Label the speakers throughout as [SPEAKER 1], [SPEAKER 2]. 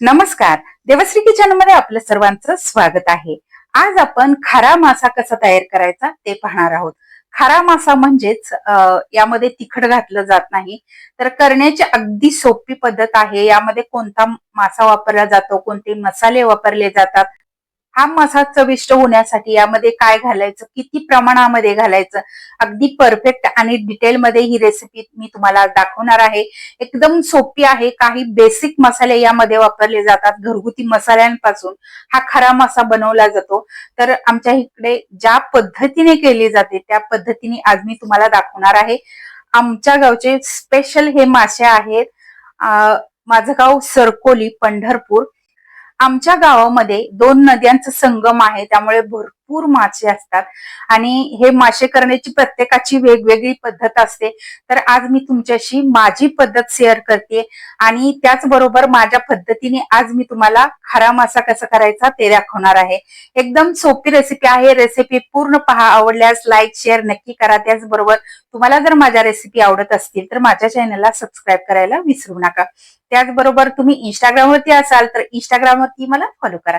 [SPEAKER 1] नमस्कार. देवश्री किचनमध्ये आपलं सर्वांचं स्वागत आहे. आज आपण खारा मासा कसा तयार करायचा ते पाहणार आहोत. खारा मासा म्हणजेच यामध्ये तिखट घातलं जात नाही. तर करण्याची अगदी सोपी पद्धत आहे. यामध्ये कोणता मासा वापरला जातो कोणते मसाले वापरले जातात हा मासा चविष्ट होण्यासाठी यामध्ये काय घालायचं किती प्रमाणामध्ये घालायचं अगदी परफेक्ट आणि डिटेल मध्ये ही रेसिपी मी तुम्हाला दाखवणार आहे. एकदम सोपी आहे. काही बेसिक मसाले यामध्ये वापरले जातात. घरगुती मसाल्यांपासून हा खरा मासा बनवला जातो. तर आमच्या इकडे ज्या पद्धतीने केली जाते त्या पद्धतीने आज मी तुम्हाला दाखवणार आहे. आमच्या गावचे स्पेशल हे मासे आहेत. माझं गाव सरकोली पंढरपूर. आमच्या गावामध्ये दोन नद्यांचा संगम आहे त्यामुळे भरपूर मासे असतात. आणि हे मासे करण्याची प्रत्येकाची वेगवेगळी पद्धत असते. तर आज मी तुमच्याशी माझी पद्धत शेअर करते. आणि त्याचबरोबर माझ्या पद्धतीने आज मी तुम्हाला खरा मासा कसा करायचा ते दाखवणार आहे. एकदम सोपी रेसिपी आहे. रेसिपी पूर्ण पहा. आवडल्यास लाईक शेअर नक्की करा. त्याचबरोबर तुम्हाला जर माझ्या रेसिपी आवडत असतील तर माझ्या चॅनलला सबस्क्राईब करायला विसरू नका. त्याचबरोबर तुम्ही इंस्टाग्राम वरती असाल तर इंस्टाग्राम वरती मला फॉलो करा.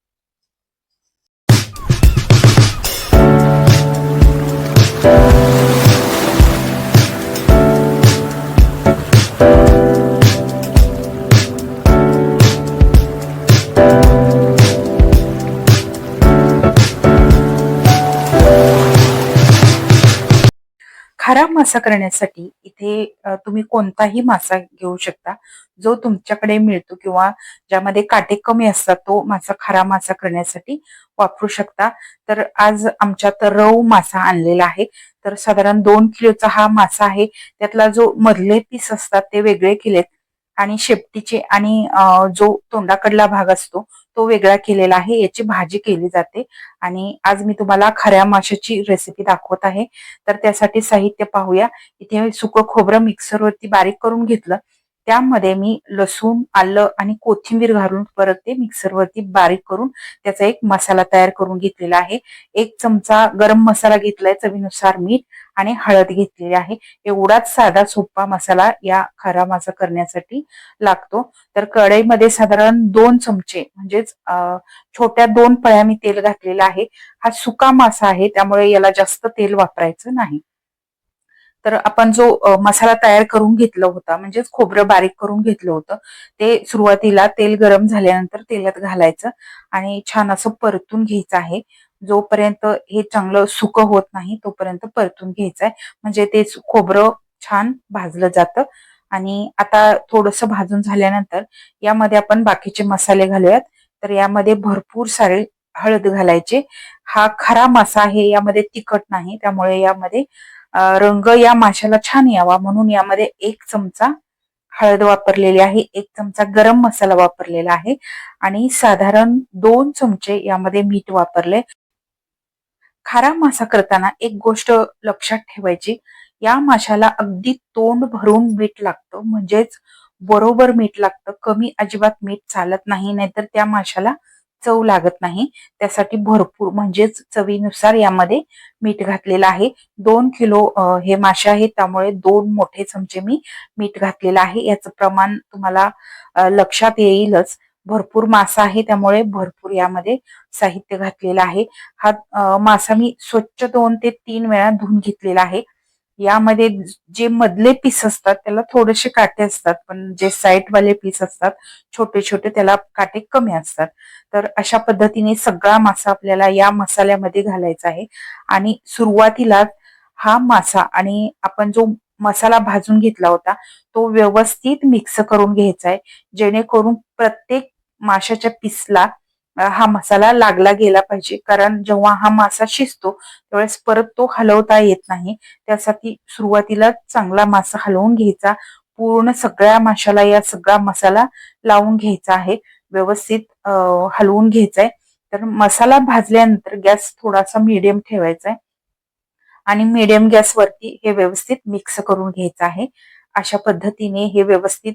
[SPEAKER 1] खरा मासा करण्यासाठी इथे तुम्ही कोणताही मासा घेऊ शकता. जो तुमच्याकडे मिळतो किंवा ज्यामध्ये काटे कमी असतात तो मासा खरा मासा करण्यासाठी वापरू शकता. तर आज आमच्यात रव मासा आणलेला आहे. तर साधारण दोन किलोचा हा मासा आहे. त्यातला जो मधले पीस असतात ते वेगळे केलेत. आणि शेपटीचे आणि जो तोंडाकडला भाग असतो तो वेगळा केलेला आहे. याची भाजी केली जाते. आणि आज मी तुम्हाला खऱ्या माशाची रेसिपी दाखवत आहे. तर त्यासाठी साहित्य पाहूया. इथे सुकं खोबरं मिक्सरवरती बारीक करून घेतलं. त्यामध्ये मी लसूण आलं आणि कोथिंबीर घालून परत ते मिक्सरवरती बारीक करून त्याचा एक मसाला तयार करून घेतलेला आहे. एक चमचा गरम मसाला घेतलाय चवीनुसार मीठ आणि हळद घेतलेली आहे. एवढाच साधा सोपा मसाला या खरा मासा करण्यासाठी लागतो. तर कढईमध्ये साधारण दोन चमचे म्हणजेच छोट्या दोन पळ्या मी तेल घातलेलं आहे. हा सुका मासा आहे त्यामुळे याला जास्त तेल वापरायचं नाही. तर आपण जो मसाला तयार करून घेतला होता म्हणजेच खोबरं बारीक करून घेतलं होतं ते सुरुवातीला तेल गरम झाल्यानंतर तेलात घालायचं आणि छान असं परतून घ्यायचं आहे. जोपर्यंत हे चांगलं सुक होत नाही तोपर्यंत परतून घ्यायचं आहे. म्हणजे ते खोबरं छान भाजलं जातं. आणि आता थोडस भाजून झाल्यानंतर यामध्ये आपण बाकीचे मसाले घालूयात. तर यामध्ये भरपूर सारे हळद घालायचे. हा खरा मासा आहे यामध्ये तिखट नाही त्यामुळे यामध्ये रंग या माशाला छान यावा. म्हणून यामध्ये एक चमचा हळद वापरलेली आहे एक चमचा गरम मसाला वापरलेला आहे आणि साधारण दोन चमचे यामध्ये मीठ वापरले. खारा मासा करताना एक गोष्ट लक्षात ठेवायची या माशाला अगदी तोंड भरून मीठ लागतं म्हणजेच बरोबर मीठ लागतं. कमी अजिबात मीठ चालत नाही नाहीतर त्या माशाला चव लागत नाही. त्यासाठी भरपूर म्हणजेच चवीनुसार यामध्ये मीठ घातलेलं आहे. दोन किलो अ, हे मासे आहेत. त्यामुळे दोन मोठे चमचे मी मीठ घातलेलं आहे. याचं प्रमाण तुम्हाला लक्षात येईलच. भरपूर मासा आहे. त्यामुळे भरपूर यामध्ये साहित्य घातलेलं आहे. हा मासा मी स्वच्छ दोन ते तीन वेळा धुवून घेतलेला आहे. यामध्ये जे मधले पीस असतात त्याला थोडेसे काटे असतात पण जे साईडवाले पीस असतात छोटे छोटे त्याला काटे कमी असतात. तर अशा पद्धतीने सगळा मासा आपल्याला या मसाल्यामध्ये घालायचा आहे. आणि सुरुवातीला हा मासा आणि आपण जो मसाला भाजून घेतला होता तो व्यवस्थित मिक्स करून घ्यायचा आहे. जेणेकरून प्रत्येक माशाच्या पीसला हा मसाला लागला गेला पाहिजे. कारण जेव्हा हा मासा शिजतो त्यावेळेस परत तो हलवता येत नाही. त्यासाठी सुरुवातीला चांगला मासा हलवून घ्यायचा. पूर्ण सगळ्या माशाला या सगळा मसाला लावून घ्यायचा आहे. व्यवस्थित हलवून घ्यायचा आहे तर मसाला भाजल्यानंतर गॅस थोडासा मीडियम ठेवायचा आहे आणि मीडियम गॅसवरती हे व्यवस्थित मिक्स करून घ्यायचं आहे. अशा पद्धतीने हे व्यवस्थित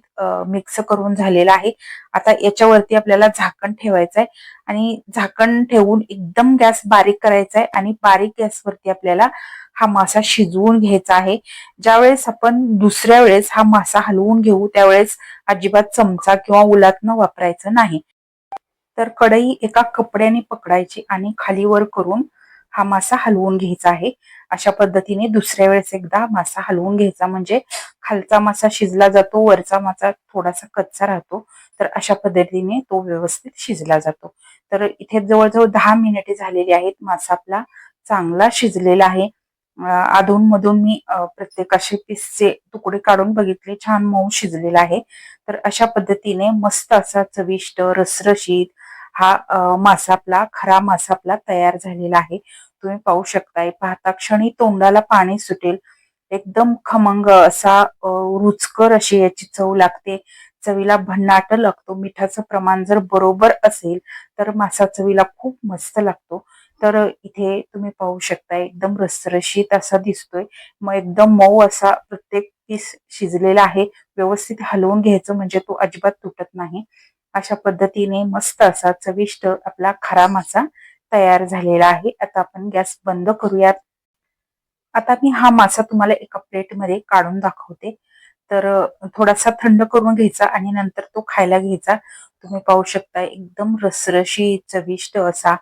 [SPEAKER 1] मिक्स करून झालेलं आहे. आता याच्यावरती आपल्याला झाकण ठेवायचं आहे आणि झाकण ठेवून एकदम गॅस बारीक करायचा आहे आणि बारीक गॅसवरती आपल्याला हा मासा शिजवून घ्यायचा आहे. ज्यावेळेस आपण दुसऱ्या वेळेस हा मासा हलवून घेऊ त्यावेळेस अजिबात चमचा किंवा उलातनं वापरायचं नाही. तर कढई एका कपड्याने पकडायची आणि खालीवर करून हा मासा हलवून घ्यायचा आहे. अशा पद्धतीने दुसऱ्या वेळेस एकदा मासा हलवून घ्यायचा म्हणजे खालचा मासा शिजला जातो वरचा मासा थोडासा कच्चा राहतो. तर अशा पद्धतीने तो व्यवस्थित शिजला जातो. तर इथे जवळजवळ दहा मिनिटे झालेली आहेत. मासा आपला चांगला शिजलेला आहे. अधून मधून मी प्रत्येक असे पीसचे तुकडे काढून बघितले. छान मऊ शिजलेला आहे. तर अशा पद्धतीने मस्त असा चविष्ट रसरशीत हा मासा आपला खरा मासा आपला तयार झालेला आहे. तुम्ही पाहू शकताय पाहता क्षणी तोंडाला पाणी सुटेल. एकदम खमंग असा रुचकर अशी याची चव लागते. चवीला भन्नाट लागतो. मिठाचं प्रमाण जर बरोबर असेल तर मासा चवीला खूप मस्त लागतो. तर इथे तुम्ही पाहू शकता एकदम रसरशीत असा दिसतोय. मग एकदम मऊ असा प्रत्येक पीस शिजलेला आहे. व्यवस्थित हलवून घ्यायचं म्हणजे तो अजिबात तुटत नाही. अशा पद्धतीने मस्त असा चविष्ट आपला खरा मासा तयार झालेला आहे. आता आपण गॅस बंद करूयात. आता मी हा मासा तुम्हाला एका प्लेटमध्ये काढून दाखवते. तर थोडासा थंड करून घ्यायचा आणि नंतर तो खायला घ्यायचा. तुम्ही पाहू शकता एकदम रसरशी चविष्ट असा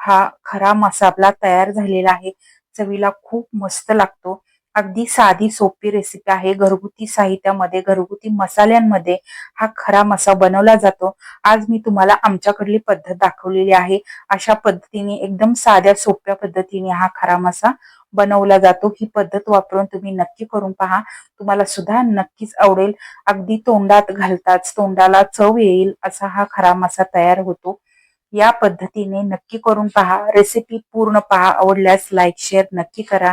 [SPEAKER 1] हा खरा मासा आपला तयार झालेला आहे. चवीला खूप मस्त लागतो. अगदी साधी सोपी रेसिपी आहे. घरगुती साहित्यामध्ये घरगुती मसाल्यांमध्ये हा खरा मसा बनवला जातो. आज मी तुम्हाला आमच्याकडली पद्धत दाखवलेली आहे. अशा पद्धतीने एकदम साध्या सोप्या पद्धतीने हा खरा मसा बनवला जातो. ही पद्धत वापरून तुम्ही नक्की करून पहा. तुम्हाला सुद्धा नक्कीच आवडेल. अगदी तोंडात घालताच तोंडाला चव येईल असा हा खरा मसा तयार होतो. या पद्धतीने नक्की करून पहा. रेसिपी पूर्ण पहा. आवडल्यास लाईक शेअर नक्की करा.